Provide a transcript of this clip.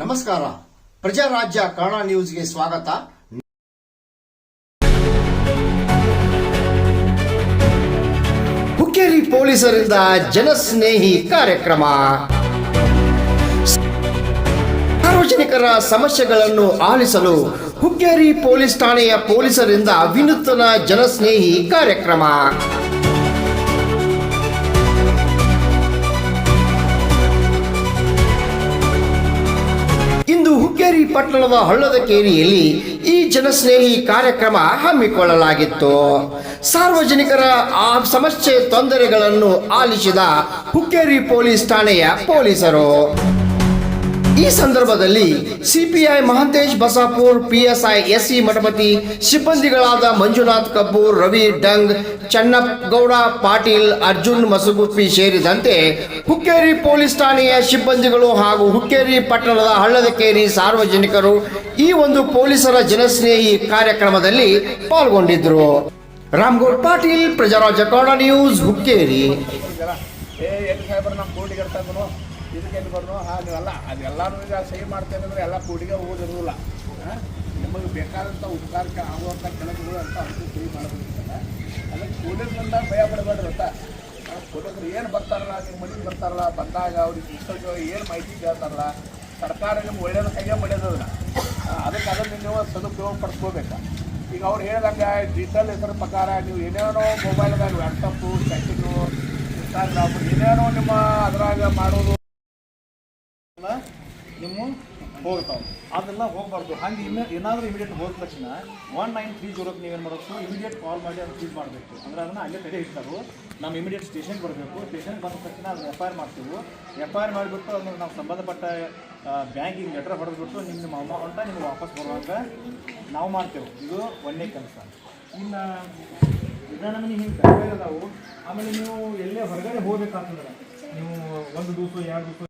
ನಮಸ್ಕಾರ. ಪ್ರಜಾರಾಜ್ಯ ಕನ್ನಡ ನ್ಯೂಸ್ಗೆ ಸ್ವಾಗತ. ಹುಕ್ಕೇರಿ ಪೊಲೀಸರಿಂದ ಜನಸ್ನೇಹಿ ಕಾರ್ಯಕ್ರಮ. ಸಾರ್ವಜನಿಕರ ಸಮಸ್ಯೆಗಳನ್ನು ಆಲಿಸಲು ಹುಕ್ಕೇರಿ ಪೊಲೀಸ್ ಠಾಣೆಯ ಪೊಲೀಸರಿಂದ ವಿನೂತನ ಜನಸ್ನೇಹಿ ಕಾರ್ಯಕ್ರಮ. ಹುಕ್ಕೇರಿ ಪಟ್ಟಣದ ಹಳ್ಳದ ಕೇರಿಯಲ್ಲಿ ಈ ಜನಸ್ನೇಹಿ ಕಾರ್ಯಕ್ರಮ ಹಮ್ಮಿಕೊಳ್ಳಲಾಗಿತ್ತು. ಸಾರ್ವಜನಿಕರ ಆ ಸಮಸ್ಯೆ ತೊಂದರೆಗಳನ್ನು ಆಲಿಸಿದ ಹುಕ್ಕೇರಿ ಪೊಲೀಸ್ ಠಾಣೆಯ ಪೊಲೀಸರು. ಈ ಸಂದರ್ಭದಲ್ಲಿ C P I Mahantesh Basapur, P S I, S C Mathapati, ಸಿಬ್ಬಂದಿಗಳಾದ Manjunath Kabbur Ravi Dang Channappagouda Patil, Arjun Masaguppi ಸೇರಿದಂತೆ ಹುಕ್ಕೇರಿ ಪೊಲೀಸ್ ಠಾಣೆಯ ಸಿಬ್ಬಂದಿಗಳು ಹಾಗೂ ಹುಕ್ಕೇರಿ ಪಟ್ಟಣದ ಹಳ್ಳದಕೇರಿ ಸಾರ್ವಜನಿಕರು ಈ ಒಂದು ಪೊಲೀಸರ ಜನಸ್ನೇಹಿ ಕಾರ್ಯಕ್ರಮದಲ್ಲಿ ಪಾಲ್ಗೊಂಡಿದ್ದರು. ರಾಮ್ಗೌಡ್ ಪಾಟೀಲ್ ಪ್ರಜಾರಾಜ ನ್ಯೂಸ್, ಹುಕ್ಕೇರಿ. ಇದಕ್ಕೆ ಬರ್ನು ಹಾಗೆಲ್ಲ ಅದೆಲ್ಲರೂ ಈಗ ಸಹಿ ಮಾಡ್ತೇನೆ ಅಂದ್ರೆ ಎಲ್ಲ ಕೂಡಿಗೆ ಹೋಗೋದಿರೋದಿಲ್ಲ. ನಿಮಗೆ ಬೇಕಾದಂಥ ಉಪಕಾರಕ್ಕೆ ಆಗುವಂಥ ಕೆಲಸಗಳು ಅಂತ ಅದಕ್ಕೆ ಸಹಿ ಮಾಡಬೇಕಲ್ಲ ಅದಕ್ಕೆ ಕೂಡಿದ್ರಿಂದ ಭಯ ಪಡಬೇಡ್ರಿ ಅಂತ. ಪೊಲೀಸರು ಏನು ಬರ್ತಾರಲ್ಲ, ನಿಮ್ಮ ಮನೆಗೆ ಬರ್ತಾರಲ್ಲ, ಬಂದಾಗ ಅವ್ರಿಗೆ ಇಷ್ಟೊಂದು ಏನು ಮಾಹಿತಿ ಕೇಳ್ತಾರಲ್ಲ, ಸರ್ಕಾರ ನಿಮ್ಗೆ ಒಳ್ಳೇದು ಕೈಗೆ ಮಾಡ್ಯದಲ್ಲ ಅದಕ್ಕೆ ಅದನ್ನು ನೀವು ಸದುಪಯೋಗ ಪಡ್ಕೋಬೇಕು ಈಗ ಅವ್ರು ಹೇಳಿದಂಗೆ ಡಿಜಿಟಲ್ ಹೆಸರು ಪ್ರಕಾರ ನೀವು ಏನೇನೋ ಮೊಬೈಲ್ದಾಗ ಲ್ಯಾಪ್ಟಾಪು ಚಾಟಿಂಗು ಇನ್ಸ್ಟಾಗ್ರಾಮು ಏನೇನೋ ನಿಮ್ಮ ಅದ್ರಾಗ ಮಾಡೋದು ನಿಮ್ಮ ಹೋಗ್ತಾವೆ. ಅದೆಲ್ಲ ಹೋಗಬಾರ್ದು. ಹಂಗೆ ಇನ್ನ ಏನಾದರೂ ಇಮಿಡಿಯೇಟ್ ಹೋದ ತಕ್ಷಣ ಒನ್ ನೈನ್ ತ್ರೀ ಜೀರೋಕ್ಕೆ ನೀವೇನು ಮಾಡಬೇಕು ಇಮಿಡಿಯೇಟ್ ಕಾಲ್ ಮಾಡಿ ಅದನ್ನು ಫೀಲ್ ಮಾಡಬೇಕು. ಅಂದ್ರೆ ಅದನ್ನು ಅಲ್ಲೇ ತಡೆ ಇಡ್ತಾರೆ ನಾವು ಇಮಿಡಿಯೇಟ್ ಸ್ಟೇಷನ್ಗೆ ಬರಬೇಕು. ಸ್ಟೇಷನ್ಗೆ ಬಂದ ತಕ್ಷಣ ಅದನ್ನ ಎಫ್ ಐ ಆರ್ ಮಾಡ್ತೀವಿ. ಎಫ್ ಐ ಆರ್ ಮಾಡಿಬಿಟ್ಟು ಅದನ್ನು ನಾವು ಸಂಬಂಧಪಟ್ಟ ಬ್ಯಾಂಕಿಗೆ ಲೆಟರ್ ಹೊಡೆದ್ಬಿಟ್ಟು ನಿಮ್ಮ ನಿಮ್ಮ ಅಮೌಂಟ ನಿಮ್ಗೆ ವಾಪಸ್ ಬರುವಾಗ ನಾವು ಮಾಡ್ತೇವೆ. ಇದು ಒಂದೇ ಕೆಲಸ. ಇನ್ನು ವಿಧಾನ ಹಿಂಗೆ ಬೇರೆ ಇದಾವೆ ಆಮೇಲೆ ನೀವು ಎಲ್ಲೇ ಹೊರಗಡೆ ಹೋಗ್ಬೇಕಂತಂದ್ರೆ ನೀವು ಒಂದು ದಿವಸ, ಎರಡು ದಿವಸ